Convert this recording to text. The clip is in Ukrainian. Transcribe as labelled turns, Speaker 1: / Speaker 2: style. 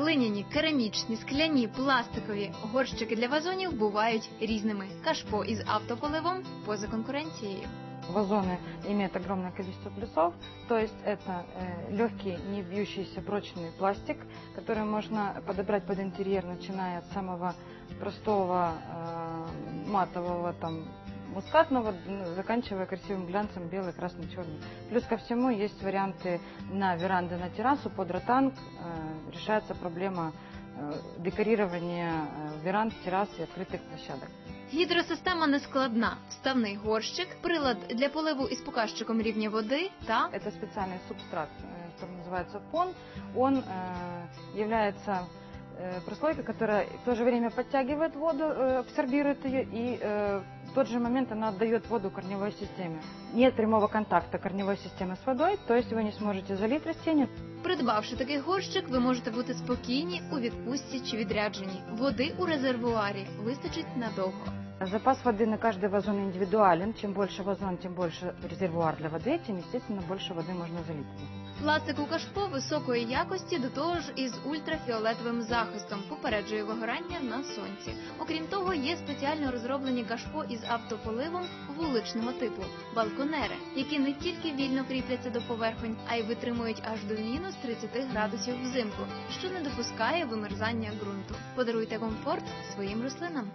Speaker 1: Глиняні, керамічні, скляні, пластикові горщики для вазонів бувають різними. Кашпо із автополивом поза конкуренцією.
Speaker 2: Вазоны имеют огромное количество плюсов, то есть это э, легкий, не бьющийся прочный пластик, который можно подобрать под интерьер, начиная от самого простого э, матового там мускатного, ну, заканчивая красивым глянцем белый, красный, черный. Плюс ко всему есть варианты на веранды, на террасу, под ротанг. Э, решается проблема э, декорирования э, веранд, террас и открытых площадок.
Speaker 1: Гідросистема нескладна. Вставний горщик, прилад для поливу із показчиком рівня води та
Speaker 2: Это специальный субстрат, э, который называется пон. Он э, является э, прослойкой, которая в то же время подтягивает воду, э, абсорбирует ее, и э, в тот же момент она отдает воду корневой системе. Нет прямого контакта корневой системы с водой, то есть вы не сможете залить растение.
Speaker 1: Придбавши такий горщик, ви можете бути спокійні у відпустці чи відрядженні. Води у резервуарі вистачить надовго.
Speaker 2: Запас воды на каждый вазон индивидуален. Чем больше вазон, тем больше резервуар для воды, тем, естественно, больше воды можно залить.
Speaker 1: Пластик у кашпо високої якості, до того ж із ультрафіолетовим захистом, попереджує вигорання на сонці. Окрім того, є спеціально розроблені кашпо із автополивом вуличного типу балконери, які не тільки вільно кріпляться до поверхонь, а й витримують аж до мінус 30 градусів взимку, що не допускає вимерзання ґрунту. Подаруйте комфорт своїм рослинам.